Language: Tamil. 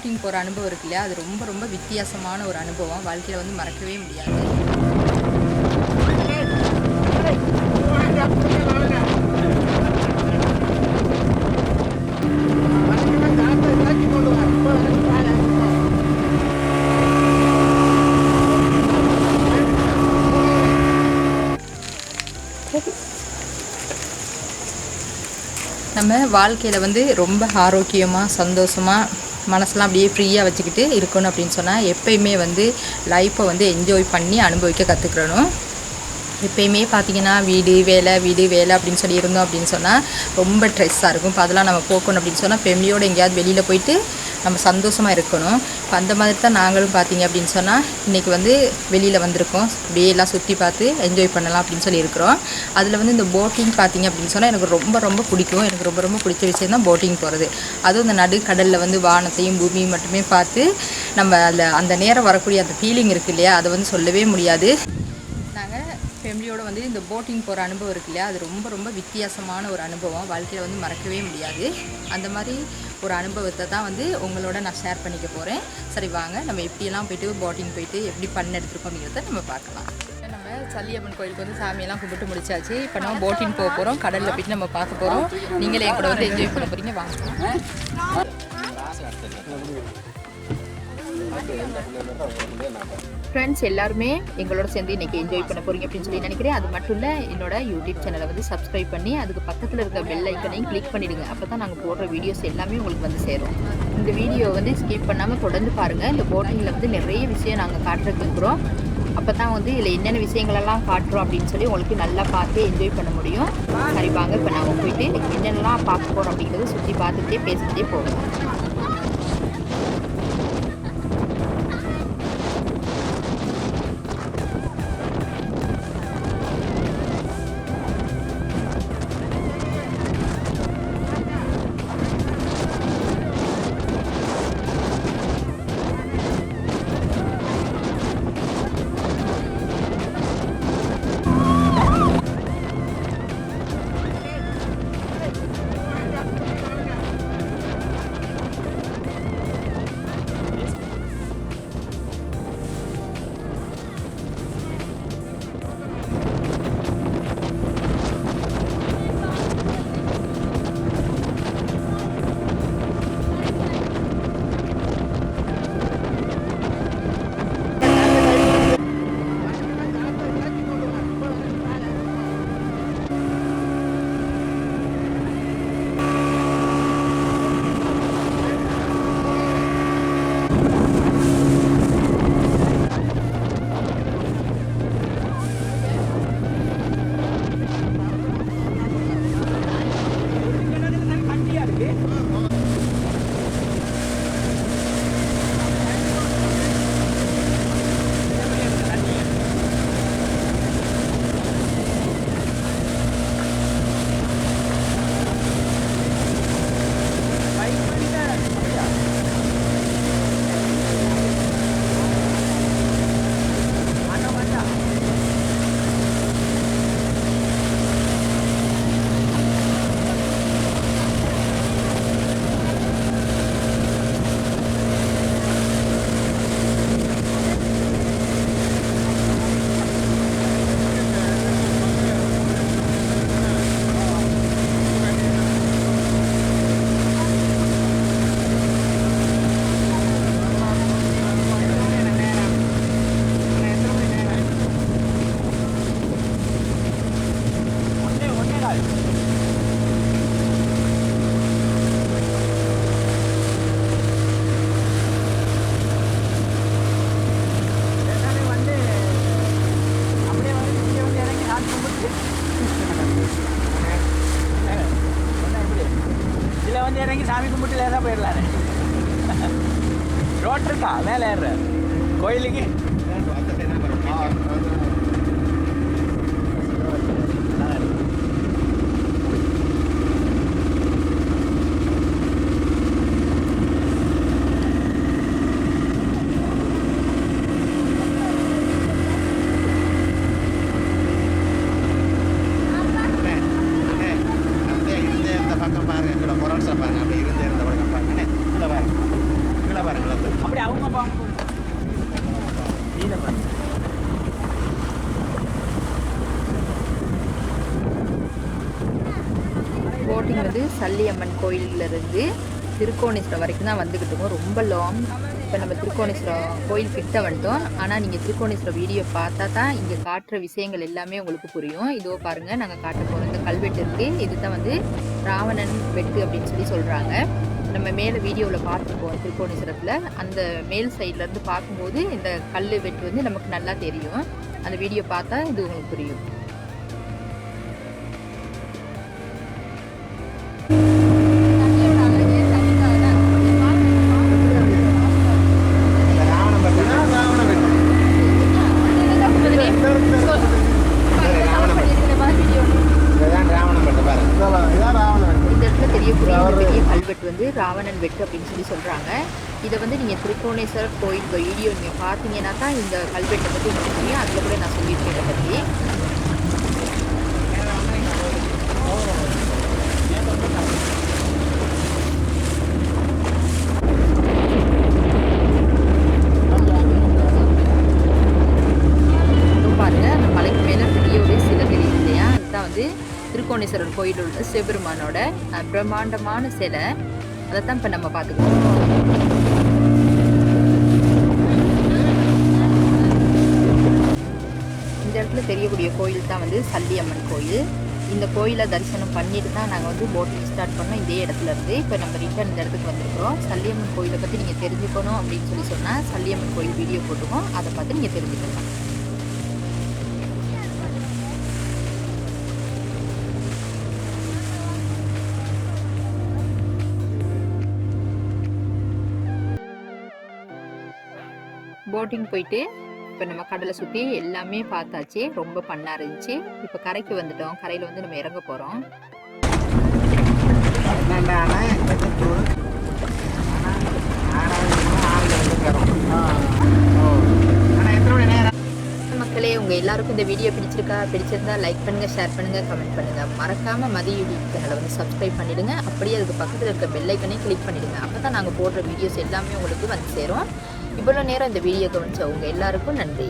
போட்டிங் போகிற அனுபவம் இருக்கு இல்லையா? அது ரொம்ப ரொம்ப வித்தியாசமான ஒரு அனுபவம். வாழ்க்கையில் வந்து மறக்கவே முடியாது. நம்ம வாழ்க்கையில் வந்து ரொம்ப ஆரோக்கியமாக சந்தோஷமாக மனசெலாம் அப்படியே ஃப்ரீயாக வச்சுக்கிட்டு இருக்கணும் அப்படின்னு சொன்னால் எப்பயுமே வந்து லைஃப்பை வந்து என்ஜாய் பண்ணி அனுபவிக்க கற்றுக்கிறணும் எப்பயுமே பார்த்தீங்கன்னா வீடு வேலை வீடு வேலை அப்படின்னு சொல்லி இருந்தோம் அப்படின்னு சொன்னால் ரொம்ப ஸ்ட்ரெஸ்ஸாக இருக்கும். இப்போ அதெல்லாம் நம்ம போக்கணும் அப்படின்னு சொன்னால் ஃபேமிலியோடு எங்கேயாவது வெளியில் போயிட்டு நம்ம சந்தோஷமாக இருக்கணும். இப்போ அந்த மாதிரி தான் நாங்களும் பார்த்தீங்க அப்படின்னு சொன்னால் இன்றைக்கி வந்து வெளியில் வந்திருக்கோம். அப்படியே எல்லாம் சுற்றி பார்த்து என்ஜாய் பண்ணலாம் அப்படின்னு சொல்லி இருக்கிறோம் அதில் வந்து இந்த போட்டிங் பார்த்தீங்க அப்படின்னு சொன்னால் எனக்கு ரொம்ப ரொம்ப பிடிக்கும். எனக்கு ரொம்ப ரொம்ப பிடிச்ச விஷயம் தான் போட்டிங் போகிறது அதுவும் இந்த கடலில் வந்து வானத்தையும் பூமியும் மட்டுமே பார்த்து நம்ம அதில் அந்த நேரம் வரக்கூடிய அந்த ஃபீலிங் இருக்கு இல்லையா? அதை வந்து சொல்லவே முடியாது. ஃபேமிலியோடு வந்து இந்த போட்டிங் போகிற அனுபவம் இருக்கு இல்லையா? அது ரொம்ப ரொம்ப வித்தியாசமான ஒரு அனுபவம். வாழ்க்கையில் வந்து மறக்கவே முடியாது. அந்த மாதிரி ஒரு அனுபவத்தை தான் வந்து உங்களோட நான் ஷேர் பண்ணிக்க போகிறேன் சரி வாங்க. நம்ம எப்படியெல்லாம் போயிட்டு போட்டிங் போயிட்டு எப்படி பண்ண எடுத்துருக்கோம் அப்படிங்கிறத நம்ம பார்க்கலாம். நம்ம சல்லியம்மன் கோயிலுக்கு வந்து சாமியெல்லாம் கும்பிட்டு முடிச்சாச்சு. இப்போ நம்ம போட்டிங் போக போகிறோம் கடலில் போயிட்டு நம்ம பார்க்க போகிறோம் நீங்களே என் கூட வந்து என்ஜாய் பண்ண போகிறீங்க வாங்க. ஃப்ரெண்ட்ஸ் எல்லாருமே எங்களோட சேர்ந்து இன்னைக்கு என்ஜாய் பண்ண போறீங்க அப்படின்னு சொல்லி நினைக்கிறேன். அது மட்டும் இல்லை என்னோட யூடியூப் சேனலை வந்து சப்ஸ்கிரைப் பண்ணி அதுக்கு பக்கத்தில் இருக்க பெல் ஐக்கனையும் கிளிக் பண்ணிடுங்க. அப்போ தான் நாங்கள் போடுற வீடியோஸ் எல்லாமே உங்களுக்கு வந்து சேரும். இந்த வீடியோ வந்து ஸ்கிப் பண்ணாமல் தொடர்ந்து பாருங்கள் இந்த போட்டிங்கில் வந்து நிறைய விஷயம் நாங்கள் காட்டுறதுக்கு இருக்கிறோம். அப்போ தான் வந்து இதில் என்னென்ன விஷயங்களெல்லாம் காட்டுறோம் அப்படின்னு சொல்லி உங்களுக்கு நல்லா பார்த்து என்ஜாய் பண்ண முடியும். சரி வாங்க இப்போ நாங்கள் போயிட்டு என்னென்னலாம் பார்க்க போகிறோம் அப்படிங்கிறத சுற்றி பார்த்துட்டே பேசிக்கிட்டே போவோம். மேலே கும்பிட்டு போயிடலாரு ரோட் இருக்கா மேலே ஏறுற கோயிலுக்கு சரி அவங்க பாம்பு போட்டிங் வந்து சல்லியம்மன் கோயிலிருந்து திருக்கோணேஸ்வரம் வரைக்கும் தான் வந்துக்கிட்டு இருக்கோம். ரொம்ப லாங் இப்போ நம்ம திருக்கோணேஸ்வரம் கோயில் கிட்ட வந்துட்டோம். ஆனால் நீங்கள் திருக்கோணேஸ்வரம் வீடியோ பார்த்தா தான் இங்கே காட்டுற விஷயங்கள் எல்லாமே உங்களுக்கு புரியும். இதோ பாருங்கள் நாங்கள் காட்ட போகிற இந்த கல்வெட்டு இருக்குது இது தான் வந்து ராவணன் வெட்டு அப்படின்னு சொல்லி சொல்கிறாங்க நம்ம மேலே வீடியோவில் பார்த்துருப்போம் திருக்கோணேஸ்வரத்தில் அந்த மேல் சைட்லேருந்து பார்க்கும்போது இந்த கல் வெட்டு வந்து நமக்கு நல்லா தெரியும். அந்த வீடியோ பார்த்தா இது உங்களுக்கு புரியும். இதை வந்து நீங்கள் திருக்கோணேஸ்வரர் கோயில் வீடியோ நீங்கள் பார்த்தீங்கன்னா தான் இந்த கல்வெட்டை பற்றி உங்களுக்கு தெரியும் அதில் கூட நான் சொல்லியிருக்கேன் இதை பற்றி அந்த மேலே பெரிய ஒரு இல்லையா? அதுதான் வந்து திருக்கோணேஸ்வரர் கோயில் உள்ள சிவபெருமானோட பிரம்மாண்டமான சிலை. அதை தான் இப்போ நம்ம பார்த்துக்கோம் தெரியக்கூடிய கோயில் தான் வந்து சல்லியம்மன் கோயில். இந்த கோயிலை தரிசனம் பண்ணிட்டு தான் நாங்கள் வந்து போட்டிங் ஸ்டார்ட் பண்ணோம். இதே இடத்துல இருந்து. இப்போ நம்ம ரிட்டர்ன் இந்த இடத்துக்கு வந்திருக்கிறோம். சல்லியம்மன் கோயிலை பற்றி நீங்கள் தெரிஞ்சுக்கணும் அப்படின்னு சொல்லி சொன்னால் சல்லியம்மன் கோயில் வீடியோ போட்டுக்கோம் அதை பார்த்து நீங்கள் தெரிஞ்சுக்கலாம். போட்டிங் போயிட்டு இப்போ நம்ம கடலை சுற்றி எல்லாமே பார்த்தாச்சு. ரொம்ப பண்ணா இருந்துச்சு. இப்போ கரைக்கு வந்துட்டோம். கரையில் வந்து நம்ம இறங்க போகிறோம் ஆனால் ஓ ஆனால் மக்களே உங்கள் எல்லாருக்கும் இந்த வீடியோ பிடிச்சிருக்கா? பிடிச்சிருந்தா லைக் பண்ணுங்கள் ஷேர் பண்ணுங்கள் கமெண்ட் பண்ணுங்கள் மறக்காமல் மதிய யூடியூப் சேனலை வந்து சப்ஸ்கிரைப் பண்ணிவிடுங்க அப்படியே அதுக்கு பக்கத்தில் இருக்க பெல்லைக்கனே கிளிக் பண்ணிவிடுங்க அப்போ தான் நாங்கள் போடுற வீடியோஸ் எல்லாமே உங்களுக்கு வந்து சேரும். இவ்வளோ நேரம் இந்த வீடியோ கவனிச்ச உங்கள் எல்லாருக்கும் நன்றி.